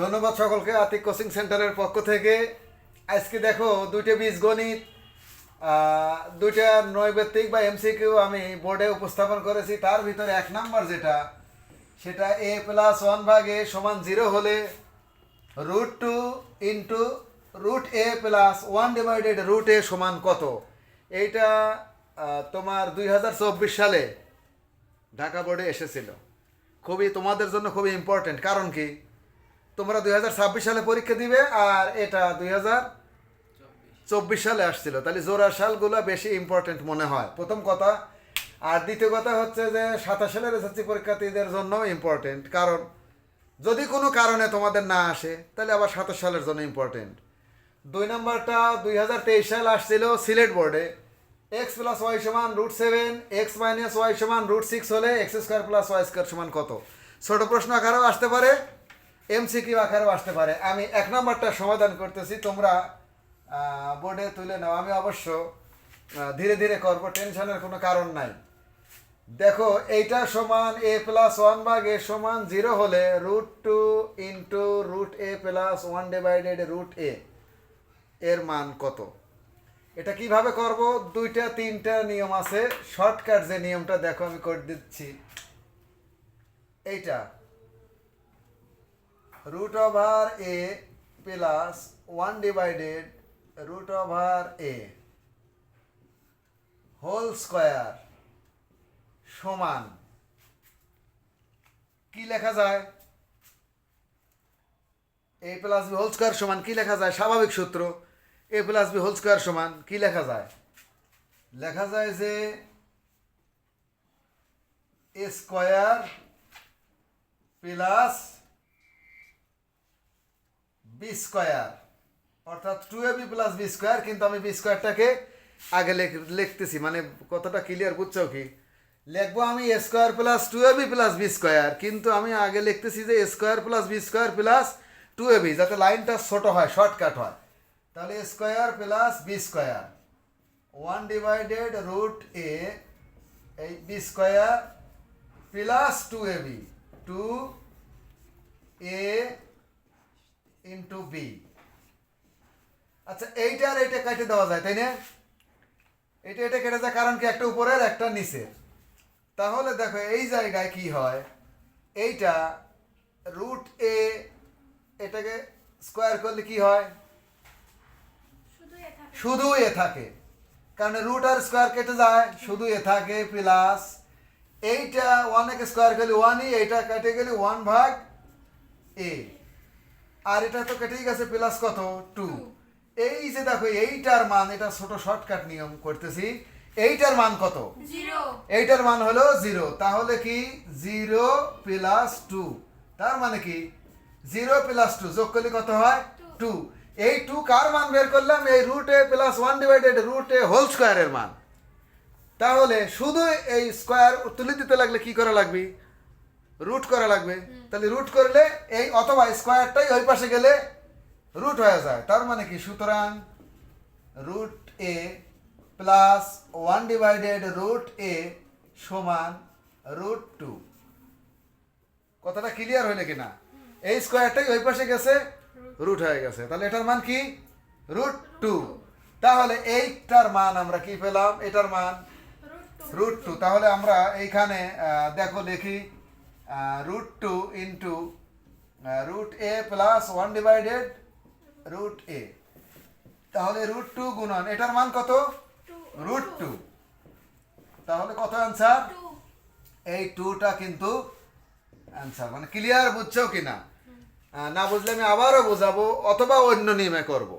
ধন্যবাদ সকলকে আতিক কোচিং সেন্টারের পক্ষ থেকে। আজকে দেখো দুইটা বীজগণিত গণিত দুইটা নৈবেত্তিক বা এমসিকিউ আমি বোর্ডে উপস্থাপন করেছি। তার ভিতরে এক নাম্বার যেটা, সেটা এ প্লাস ওয়ান ভাগ এ সমান জিরো হলে root two into root A plus one divided root A সমান কত? এইটা তোমার দুই হাজার চব্বিশ সালে ঢাকা বোর্ডে এসেছিল। খুবই তোমাদের জন্য খুবই ইম্পর্টেন্ট কারণ কি? তোমরা দুই হাজার ছাব্বিশ সালে পরীক্ষা দিবে আর এটা দুই চব্বিশ সালে আসছিল। তাহলে জোড়া সালগুলো বেশি ইম্পর্টেন্ট মনে হয়। প্রথম কথা। আর দ্বিতীয় কথা হচ্ছে যে সাতাশ সালের এসএসসি পরীক্ষার্থীদের জন্য ইম্পর্টেন্ট কারণ যদি কোনো কারণে তোমাদের না আসে, তাহলে আবার সাতাশ সালের জন্য ইম্পর্টেন্ট দুই নম্বরটা, দুই হাজার তেইশ সাল আসছিল সিলেট বোর্ডে। এক্স প্লাস ওয়াই সমান root seven X minus Y সমান রুট সিক্স হলে X square plus Y square সমান কত? ছোট প্রশ্ন আকারেও আসতে পারে। এমসিকিউ আকারেও আসতে পারে। আমি এক নম্বরটা সমাধান করতেছি, তোমরা বোর্ডে তুলে নাও। আমি অবশ্য ধীরে ধীরে করব, টেনশনের কোনো কারণ নাই। দেখো, এইটা সমান এ প্লাস ওয়ান ভাগ এ সমান জিরো হলে root two into root A plus one divided root A এর মান কত? এটা কীভাবে করব? দুইটা, তিনটা নিয়ম আছে। শর্টকাট যে নিয়মটা দেখো, আমি করে দিচ্ছি। এইটা। Root over A plus one divided root over A whole square সমান। কি লেখা যায়? A plus B whole square সমান কি লেখা যায়? স্বাভাবিক সূত্র। A plus B whole square সমান কি লেখা যায়? লেখা যায় যে A square plus B square অর্থাৎ two A B plus B square কিন্তু আমি বি স্কোয়ারটাকে আগে লেখ- লিখতেছি মানে কতটা ক্লিয়ার বুঝছ কি? লিখব আমি A square plus two A B plus B square কিন্তু আমি আগে লিখতেছি যে square plus B square plus two A যাতে লাইনটা ছোট হয় শর্টকাট হয়। তাহলে square plus B square one divided root A এই B square plus two A B two A into B আচ্ছা এইটা আর এইটা কেটে দেওয়া যায় তাই না? এটা এটা কেটে যায় কারণ কি? একটা উপরের একটা নিচের। তাহলে দেখো এই জায়গায় কি হয়? এইটা রুট এ এটাকে স্কোয়ার করলে কি হয়? শুধু এ থাকে। কারণ রুট আর স্কোয়ার কেটে যায় শুধু এ থাকে প্লাস এইটা ওয়ানকে স্কোয়ার করলে ওয়ানই এইটা কেটে গেলে ওয়ান ভাগ এ আর এটা তো কেটেই গেছে প্লাস কত? টু এই যে দেখো এইটার মান এটা ছোট শর্টকাট নিয়ম করতেছি। এইটার মান কত? জিরো এইটার মান হলো জিরো তাহলে কি? জিরো প্লাস টু তার মানে কি? জিরো প্লাস টু যোগ করলে কত হয়? টু এই টু কার মান বের করলাম? এই root A plus one divided root A whole স্কোয়ারের মান। তাহলে শুধু এই স্কোয়ার তুলে দিতে লাগলে কি করা লাগবে? রুট করা লাগবে। তাহলে রুট করলে এই অথবা স্কোয়ারটাই ওই পাশে গেলে রুট হয়ে যায়। তার মানে কি? সুতরাং root A plus one divided root A সমান রুট টু কথাটা ক্লিয়ার হইলে কিনা? এই স্কোয়ারটাই ওই পাশে গেছে রুট হয়ে গেছে। তাহলে এটার মান কি? রুট টু তাহলে এইটার মান আমরা কি পেলাম? এটার মান রুট টু তাহলে আমরা এইখানে দেখো দেখো লিখি root two into root A plus one divided root A তাহলে রুট টু গুণন এটার মান কত? রুট টু তাহলে কত অ্যান্সার এই টুটা কিন্তু অ্যান্সার মানে ক্লিয়ার বুঝছ কি না না বুঝলে আমি আবারও বোঝাবো অথবা অন্য নিয়মে করব।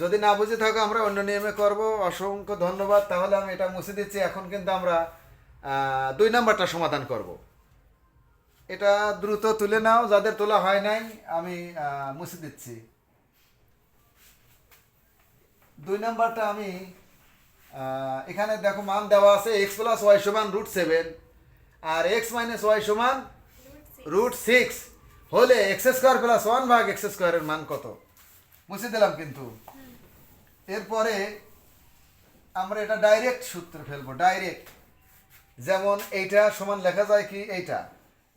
যদি না বুঝে থাকো আমরা অন্য নিয়মে করব। অসংখ্য ধন্যবাদ। তাহলে আমি এটা মুছে দিচ্ছি। এখন কিন্তু আমরা দুই নাম্বারটা সমাধান করব। এটা দ্রুত তুলে নাও, যাদের তোলা হয় নাই, আমি মুছে দিচ্ছি। দুই নাম্বারটা আমি এখানে দেখো মান দেওয়া আছে এক্স প্লাস ওয়াই সমান রুট সেভেন আর এক্স মাইনাস ওয়াই সমান রুট সিক্স হলে এক্স স্কোয়ার প্লাস ওয়ান ভাগ এক্স স্কোয়ারের মান কত? মুছে দিলাম কিন্তু। এরপরে আমরা এটা ডাইরেক্ট সূত্র ফেলব ডাইরেক্ট যেমন এইটা সমান লেখা যায় কি এইটা।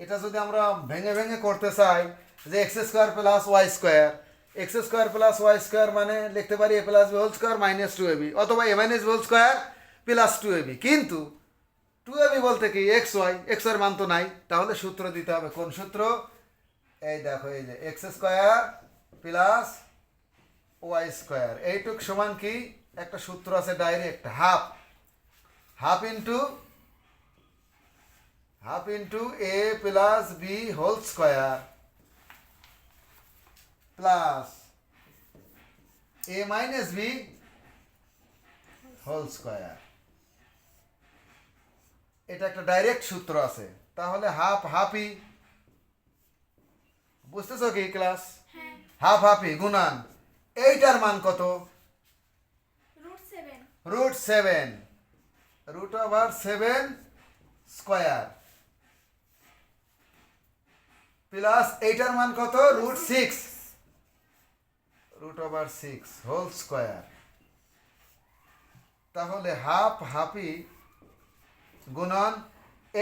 এটা যদি আমরা ভেঙে ভেঙে করতে চাই, যে X square plus Y square X square plus Y square মানে লিখতে পারি A plus B whole square minus two A B অথবা A minus whole square plus two A B কিন্তু টু এবি বলতে কি এক্স ওয়াই এক্সের মান তো নাই, তাহলে সূত্র দিতে হবে। কোন সূত্র? এই দেখো, এই যে X square plus Y square এইটুক সমান কি? একটা সূত্র আছে direct half half into half into A plus B whole square plus A minus B whole square এটা একটা ডাইরেক্ট সূত্র আছে। তাহলে হাফ হাফি বুঝতেছো কি ক্লাস হাফ হাফি গুণান। এইটার মান কত? Root seven root seven root over seven square plus এইটার মান কত? Root six. Root over six, whole square. তাহলে হাফ হাফি গুণন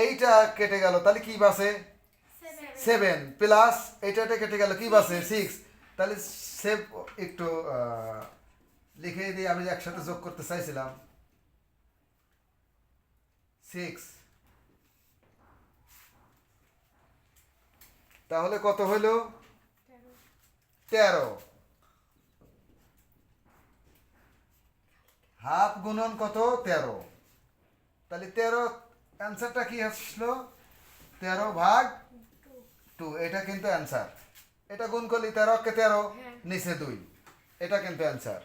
এইটা কেটে গেল, তাহলে কি বাসে? সেভেন। প্লাস এইটাতে কেটে গেল, কি বাসে? সিক্স। তাহলে সেভ একটু লিখে দিয়ে আমি একসাথে যোগ করতে চাইছিলাম। সিক্স। তাহলে কত হলো তেরো। হাফ গুণন কত? তেরো। তাহলে তেরো অ্যান্সারটা কি আসলো? তেরো ভাগ টু। টু এটা কিন্তু অ্যান্সার। এটা গুণ করলি তেরো কে তেরো হ্যাঁ। নিচে দুই। এটা কিন্তু অ্যান্সার।